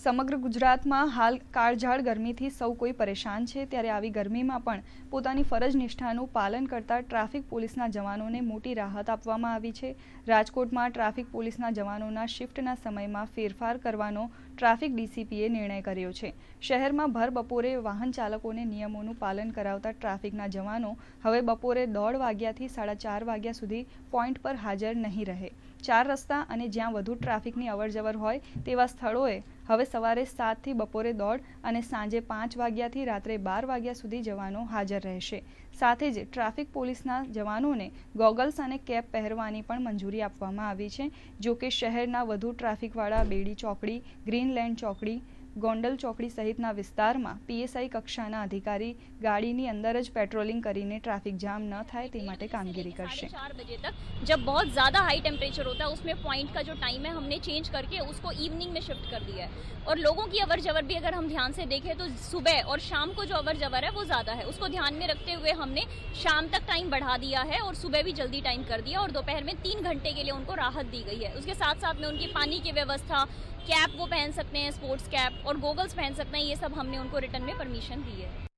સમગ્ર ગુજરાતમાં હાલ કાળઝાળ ગરમીથી સૌ કોઈ પરેશાન છે. ત્યારે આવી ગરમીમાં પણ પોતાની ફરજ નિષ્ઠાનું પાલન કરતા ટ્રાફિક પોલીસના જવાનોને મોટી રાહત આપવામાં આવી છે. રાજકોટમાં ટ્રાફિક પોલીસના જવાનોના શિફ્ટના સમયમાં ફેરફાર કરવાનો ટ્રાફિક ડીસીપીએ નિર્ણય કર્યો છે. શહેરમાં ભર બપોરે વાહન ચાલકોને નિયમોનું પાલન કરાવતા ટ્રાફિકના જવાનો હવે બપોરે દોઢ વાગ્યાથી સાડા ચાર વાગ્યા સુધી પોઈન્ટ પર હાજર નહીં રહે. ચાર રસ્તા અને જ્યાં વધુ ટ્રાફિકની અવરજવર હોય તેવા સ્થળોએ હવે સવારે સાતથી બપોરે દોઢ અને સાંજે પાંચ વાગ્યાથી રાત્રે બાર વાગ્યા સુધી જવાનો હાજર રહેશે. સાથે જ ટ્રાફિક પોલીસના જવાનોને ગોગલ્સ અને કેપ પહેરવાની પણ મંજૂરી આપવામાં આવી છે, જો કે શહેરના વધુ ટ્રાફિકવાળા બેડી ચોકડી ગ્રીનલેન્ડ ચોકડી ગોંડલ ચોકડી સહિતના વિસ્તારમાં પીએસઆઈ કક્ષાના અધિકારી ગાડીની અંદર જ પેટ્રોલિંગ કરીને ટ્રાફિક જામ ન થાય તે માટે કામગીરી કરશે साढ़े चार बजे तक जब बहुत ज़्यादा हाई टेम्परेचर होता है उसमें पॉइंट का जो टाइम है हमने चेंज करके उसको इवनिंग में शिफ्ट कर दिया है और लोगों की अवर जवर भी अगर हम ध्यान से देखें तो सुबह और शाम को जो अवर जवर है वो ज़्यादा है उसको ध्यान में रखते हुए हमने शाम तक टाइम बढ़ा दिया है और सुबह भी जल्दी टाइम कर दिया और दोपहर में तीन घंटे के लिए उनको राहत दी गई है उसके साथ साथ में उनकी पानी की व्यवस्था कैप वो पहन सकते हैं स्पोर्ट्स कैप और गोगल्स पहन सकते हैं ये सब हमने उनको रिटर्न में परमिशन दी है